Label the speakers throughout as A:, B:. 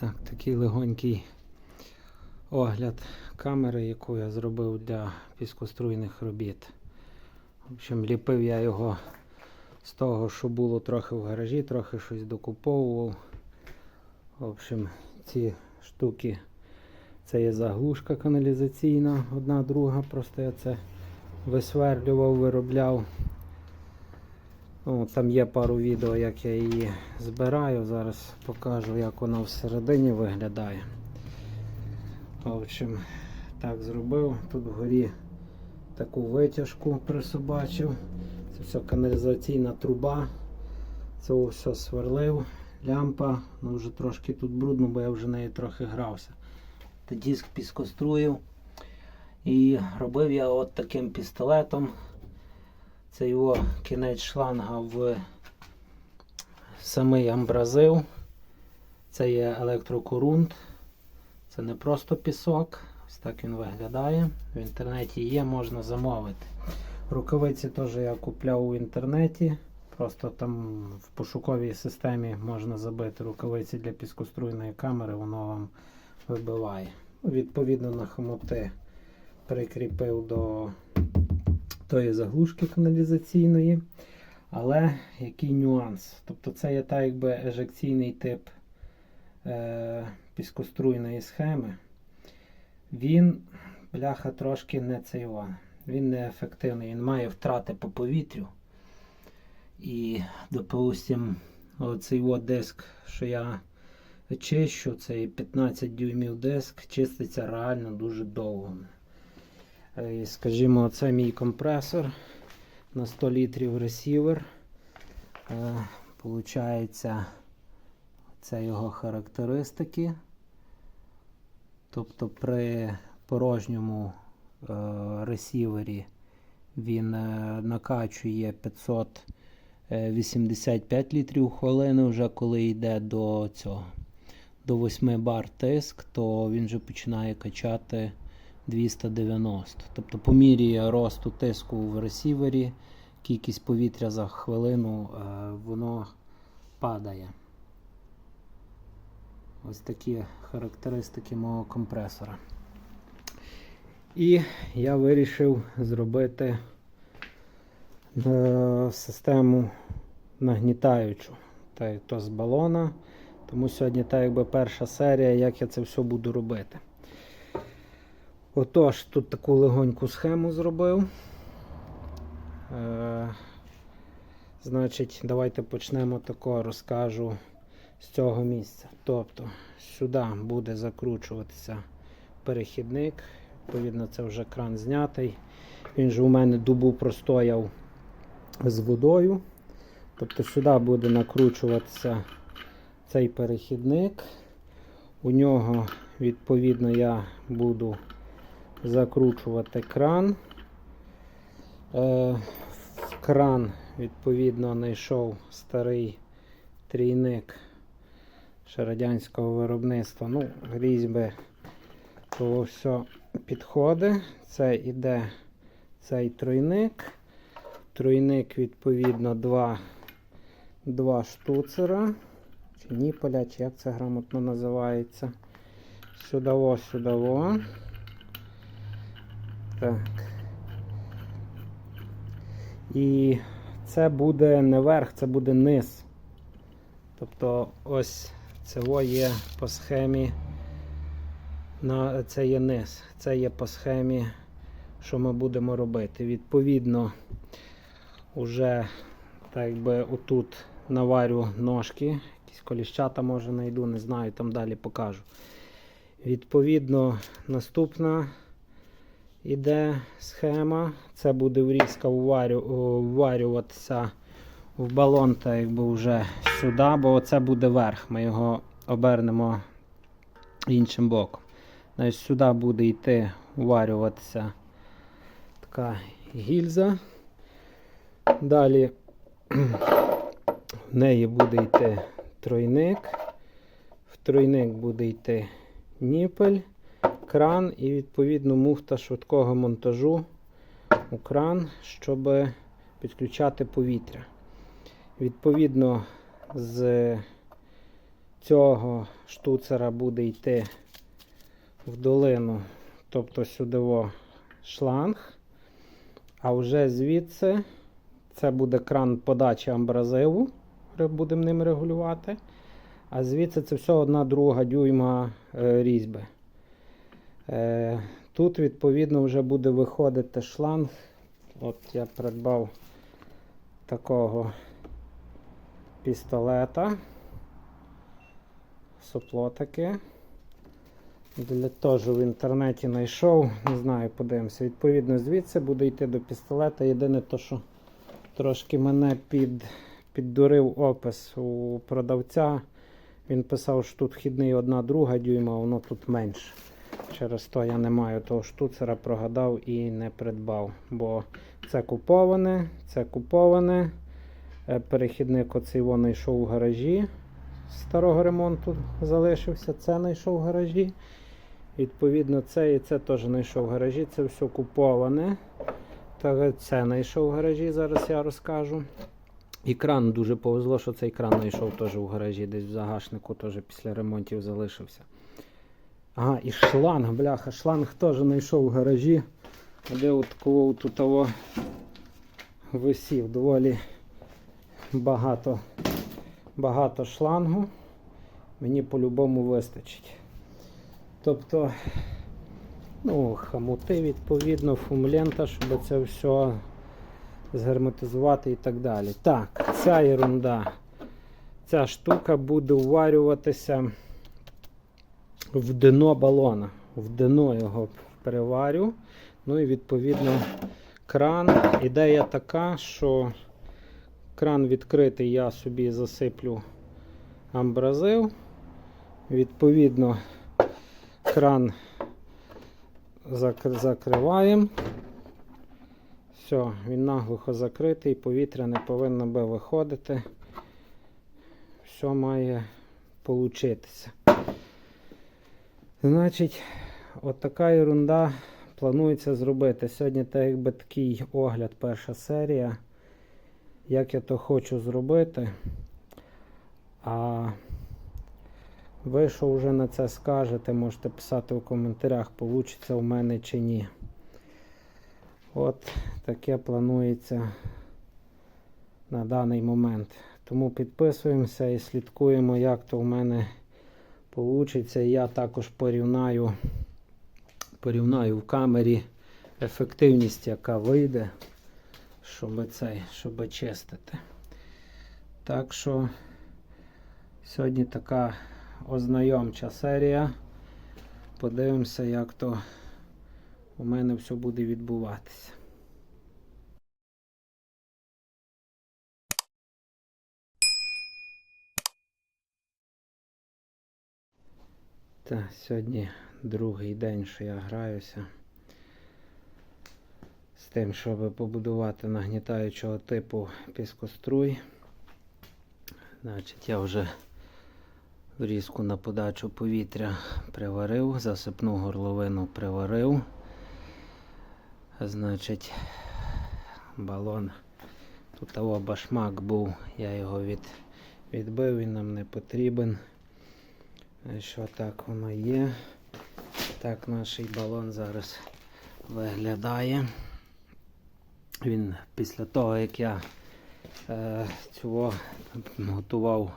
A: Так, такий легонький огляд камери, яку я зробив для піскоструйних робіт. В общем, ліпив я його з того, що було трохи в гаражі, трохи щось докуповував. В общем, ці штуки це є заглушка каналізаційна, одна друга, просто я це висверлював, виробляв. Ну, там є пару відео, як я її збираю. Зараз покажу, як вона всередині виглядає. В общем, так зробив. Тут вгорі таку витяжку присобачив. Це все каналізаційна труба. Це все сверлив. Лямпа, ну вже трошки тут брудно, бо я вже нею трохи грався. Та диск піскоструїв. І робив я от таким пістолетом. Це його кінець шланга в самий амбразив. Це є електрокорунт. Це не просто пісок. Ось так він виглядає. В інтернеті є, можна замовити. Рукавиці теж я купляв у інтернеті. Просто там в пошуковій системі можна забити рукавиці для піскоструйної камери, воно вам вибиває. Відповідно на хомути прикріпив до тої заглушки каналізаційної. Але який нюанс? Тобто це є так якби ежекційний тип е, піскоструйної схеми. Він, бляха, трошки не цей вон. Він не ефективний, він має втрати по повітрю. І, допустим, оцей от диск, що я чищу, цей 15 дюймів диск, чиститься реально дуже довго. Е, Скажімо, це мій компресор на 100 літрів ресівер. Е, Получається, це його характеристики. Тобто при порожньому е, ресівері він е, накачує 585 літрів в хвилину, вже коли йде до цього до 8 бар тиск, то він вже починає качати 290. Тобто по мірі росту тиску в ресівері, кількість повітря за хвилину е, воно падає. Ось такі характеристики мого компресора. І я вирішив зробити е, систему нагнітаючу. Та, то з балона. Тому сьогодні так якби перша серія, як я це все буду робити. Отож, тут таку легоньку схему зробив. Е, Значить, давайте почнемо такого, розкажу з цього місця. Тобто, сюди буде закручуватися перехідник. Відповідно, це вже кран знятий. Він же у мене дубу простояв з водою. Тобто сюди буде накручуватися цей перехідник. У нього, відповідно, я буду закручувати кран. Е, в кран, відповідно, знайшов старий трійник ще радянського виробництва. Ну, різьби то все підходить. Це іде цей тройник. Тройник, відповідно, два, два штуцера. Чи ніполя, чи як це грамотно називається. Сюди, сюди. Так. І це буде не верх, це буде низ. Тобто ось це є по схемі. На, Це є низ. Це є по схемі, що ми будемо робити. Відповідно, уже так якби отут наварю ножки. Якісь коліщата може знайду, не знаю, там далі покажу. Відповідно, наступна іде схема. Це буде врізка вварю, вварюватися в балон, та якби вже сюди, бо це буде верх. Ми його обернемо іншим боком. Значить, Сюди буде йти вварюватися така гільза. Далі в неї буде йти тройник. В тройник буде йти ніпель, кран і відповідно муфта швидкого монтажу у кран, щоб підключати повітря. Відповідно, з цього штуцера буде йти в долину, тобто сюди шланг. А вже звідси це буде кран подачі амбразиву, будемо ним регулювати. А звідси це все одна друга дюйма е, різьби. Е, тут, відповідно, вже буде виходити шланг. От я придбав такого пістолета. Сопло таке. Для теж в інтернеті знайшов, не знаю, подивимося. Відповідно, звідси буде йти до пістолета. Єдине то, що трошки мене під, піддурив опис у продавця. Він писав, що тут вхідний одна друга дюйма, а воно тут менше. Через то я не маю того штуцера, прогадав і не придбав. Бо це куповане, це куповане. Е, Перехідник оцей вон йшов у гаражі. Старого ремонту залишився, це знайшов в гаражі. Відповідно, це і це теж знайшов в гаражі. Це все куповане. Та це знайшов в гаражі, зараз я розкажу. І кран дуже повезло, що цей кран знайшов теж в гаражі, десь в загашнику теж після ремонтів залишився. Ага, і шланг, бляха, шланг теж знайшов в гаражі. Де от кого тут того висів доволі багато, багато шлангу. Мені по-любому вистачить. Тобто, ну, хамути, відповідно, фумлента, щоб це все згерметизувати і так далі. Так, ця ерунда. Ця штука буде уварюватися в дно балона. В дно його переварю. Ну і відповідно кран. Ідея така, що кран відкритий, я собі засиплю амбразив. Відповідно, кран закриваємо. Все, він наглухо закритий, повітря не повинно би виходити. Все має получитися. Значить, от така ерунда планується зробити. Сьогодні так якби такий огляд, перша серія. Як я то хочу зробити. А ви що вже на це скажете, можете писати у коментарях, получиться у мене чи ні. От таке планується на даний момент. Тому підписуємося і слідкуємо, як то в мене вийде. Я також порівняю, порівняю в камері ефективність, яка вийде, щоб цей, щоб чистити. Так що сьогодні така ознайомча серія. Подивимося, як то у мене все буде відбуватися. Так, сьогодні другий день, що я граюся з тим, щоб побудувати нагнітаючого типу піскоструй. Значить, я вже врізку на подачу повітря приварив, засипну горловину приварив. Значить, балон. Тут того башмак був, я його від, відбив, він нам не потрібен. Що так воно є. Так наш балон зараз виглядає. Він після того, як я е, цього готував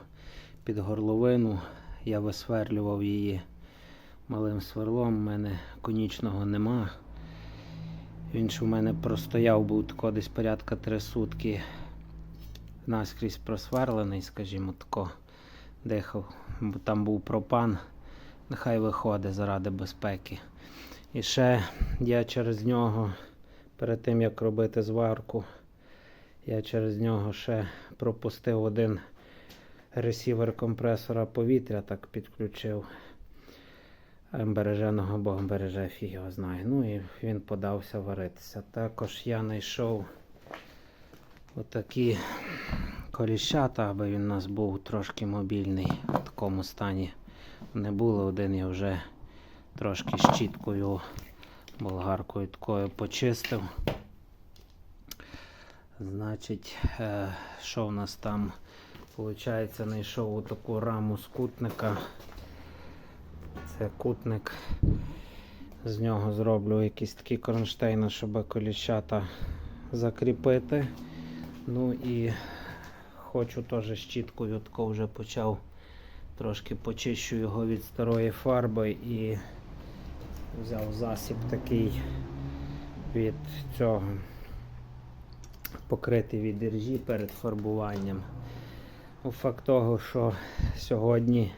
A: під горловину, я висверлював її малим сверлом. У мене конічного нема. Він ж у мене простояв, був тако десь порядка три сутки наскрізь просверлений, скажімо тако, дихав, бо там був пропан, нехай виходить заради безпеки. І ще я через нього, перед тим як робити зварку, я через нього ще пропустив один ресівер компресора повітря, так підключив. Береженого Бог береже, фіг його знає. Ну і він подався варитися. Також я знайшов отакі коліщата, аби він у нас був трошки мобільний в такому стані. Не було один я вже трошки щіткою, болгаркою такою почистив. Значить, е, що в нас там? Получається, знайшов таку раму з кутника. Це кутник. З нього зроблю якісь такі кронштейни, щоб коліщата закріпити. Ну і хочу теж щіткою тако вже почав трошки почищу його від старої фарби і взяв засіб такий від цього покритий від іржі перед фарбуванням. Ну, Факт того, що сьогодні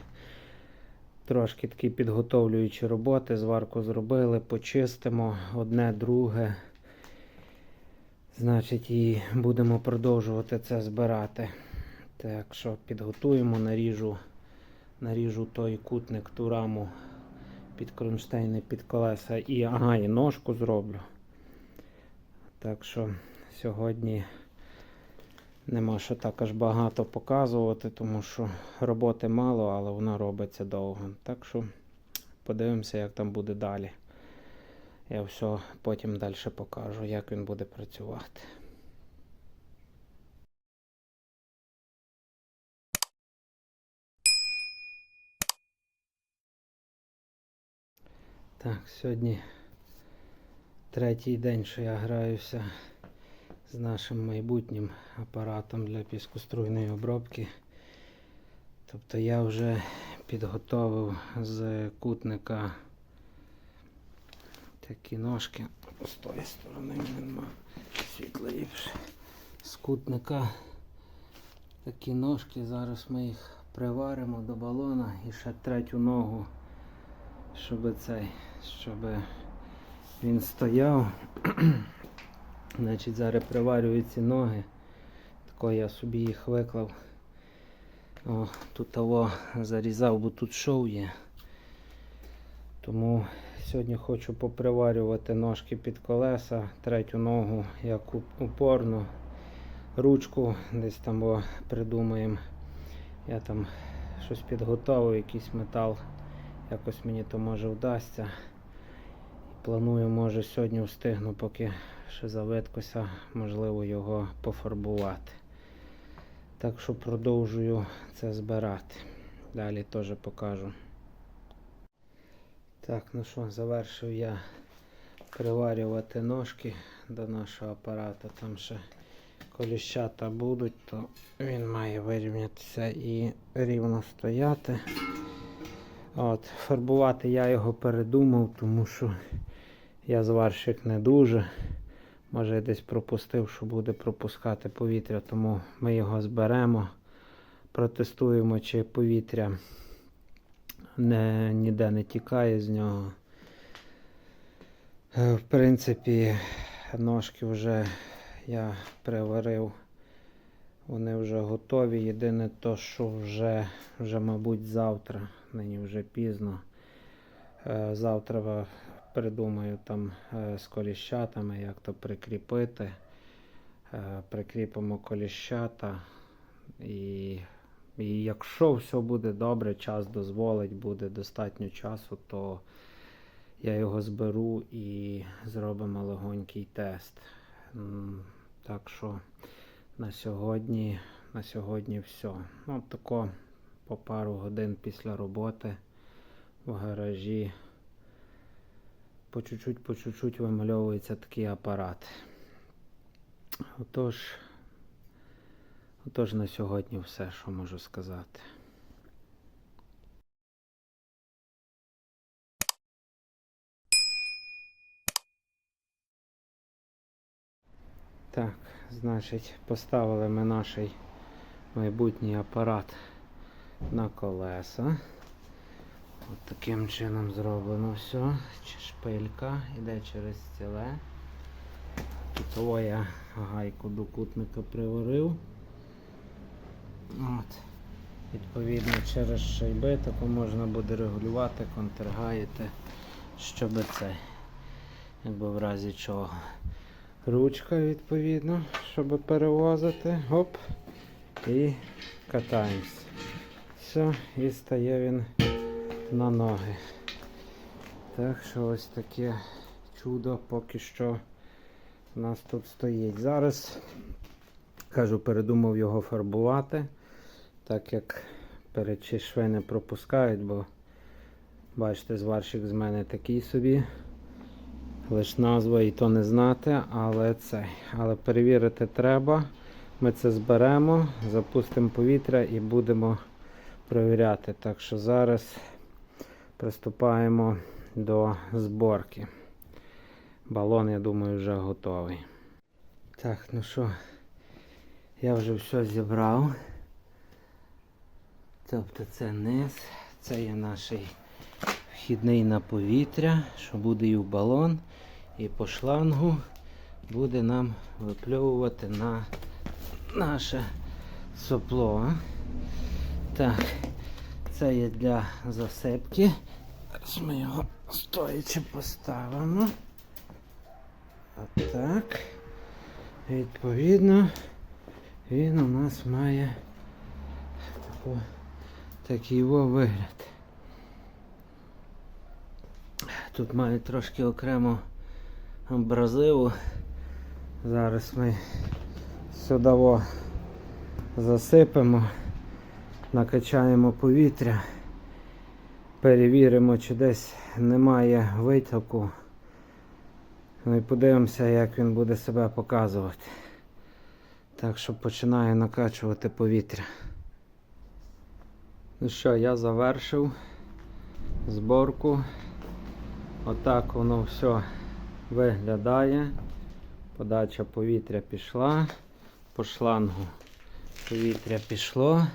A: трошки такі підготовлюючі роботи, зварку зробили, почистимо одне, друге. Значить, і будемо продовжувати це збирати. Так що підготуємо, наріжу, наріжу той кутник, ту раму під кронштейни, під колеса і ага, і ножку зроблю. Так що сьогодні нема що так аж багато показувати, тому що роботи мало, але вона робиться довго. Так що подивимося, як там буде далі. Я все потім далі покажу, як він буде працювати. Так, сьогодні третій день, що я граюся з нашим майбутнім апаратом для піскоструйної обробки. Тобто я вже підготовив з кутника такі ножки. З тої сторони нема світла ліпше. З кутника такі ножки. Зараз ми їх приваримо до балона і ще третю ногу, щоб цей, щоб він стояв. Значить, зараз приварюю ці ноги. Тако я собі їх виклав. О, тут того зарізав, бо тут шов є. Тому сьогодні хочу поприварювати ножки під колеса, третю ногу як упорну, ручку десь там придумаємо. Я там щось підготував, якийсь метал. Якось мені то може вдасться. Планую, може, сьогодні встигну, поки ще завиткося, можливо, його пофарбувати. Так що продовжую це збирати. Далі теж покажу. Так, ну що, завершив я приварювати ножки до нашого апарата. Там ще коліщата будуть, то він має вирівнятися і рівно стояти. От, фарбувати я його передумав, тому що я зварщик не дуже. Може десь пропустив, що буде пропускати повітря, тому ми його зберемо, протестуємо, чи повітря не, ніде не тікає з нього. Е, В принципі, ножки вже я приварив, вони вже готові. Єдине то, що вже, вже мабуть, завтра, нині вже пізно. Е, Завтра придумаю там е, з коліщатами, як то прикріпити. Е, Прикріпимо коліщата. І, і якщо все буде добре, час дозволить, буде достатньо часу, то я його зберу і зробимо легонький тест. Так що на сьогодні, на сьогодні все. Ну, тако по пару годин після роботи в гаражі по чуть-чуть, по чуть-чуть вимальовується такий апарат. Отож, отож на сьогодні все, що можу сказати. Так, значить, поставили ми наш майбутній апарат на колеса. От таким чином зроблено все. Шпилька йде через ціле. Тут я гайку до кутника приварив. От. Відповідно, через шайби тако можна буде регулювати, контргаєте, щоб це, якби в разі чого. Ручка, відповідно, щоб перевозити. Оп. І катаємось. Все, і стає він на ноги. Так що ось таке чудо поки що у нас тут стоїть. Зараз, кажу, передумав його фарбувати. так як перечі шви не пропускають, бо бачите, зварщик з мене такий собі. Лиш назва і то не знати, але це. Але перевірити треба. Ми це зберемо, запустимо повітря і будемо перевіряти. Так що зараз приступаємо до зборки. Балон, я думаю, вже готовий. Так, ну що, я вже все зібрав. Тобто це низ, це є наш вхідний на повітря, що буде і в балон, і по шлангу буде нам випльовувати на наше сопло. Так, це є для засипки. Зараз ми його стоячи поставимо. Отак. Відповідно, він у нас має такий вигляд. Тут має трошки окремо абразиву. Зараз ми сюди засипемо, накачаємо повітря, перевіримо, чи десь немає витоку. Ну і подивимося, як він буде себе показувати. Так що починаю накачувати повітря. Ну що, я завершив зборку. Отак воно все виглядає. Подача повітря пішла. По шлангу повітря пішло.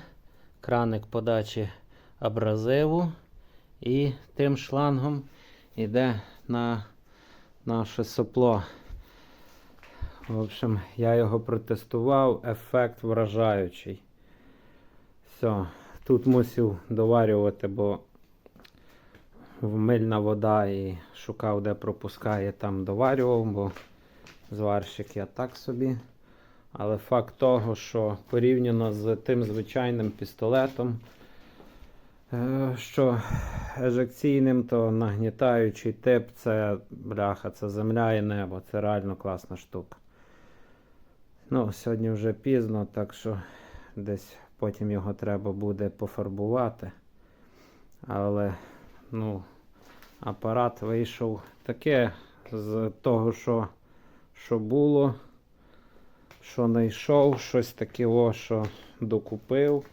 A: Краник подачі абразиву. І тим шлангом йде на наше сопло. В общем, я його протестував, ефект вражаючий. Все, тут мусив доварювати, бо мильна вода і шукав, де пропускає, там доварював, бо зварщик я так собі. Але факт того, що порівняно з тим звичайним пістолетом, е, що ежекційним, то нагнітаючий тип це бляха, це земля і небо. Це реально класна штука. Ну, сьогодні вже пізно, так що десь потім його треба буде пофарбувати. Але, ну, апарат вийшов таке з того, що, що було, що знайшов, щось таке, що докупив.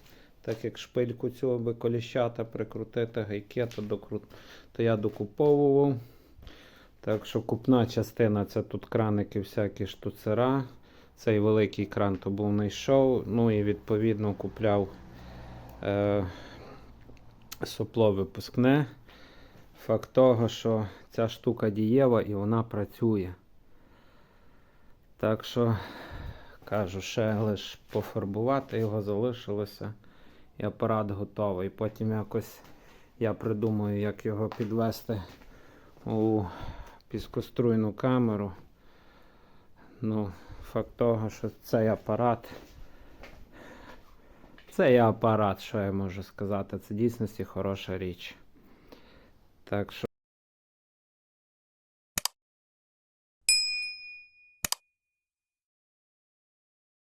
A: Так як шпильку цього би коліщата прикрутити, гайки, то, докрут... то я докуповував. Так що купна частина це тут краники, всякі штуцера. Цей великий кран то був знайшов. Ну і відповідно купляв е... сопло випускне. Факт того, що ця штука дієва і вона працює. Так що, кажу, ще лише пофарбувати його залишилося. І апарат готовий. Потім якось я придумаю, як його підвести у піскоструйну камеру. Ну, факт того, що цей апарат. Це є апарат, що я можу сказати. Це дійсності хороша річ. Так що.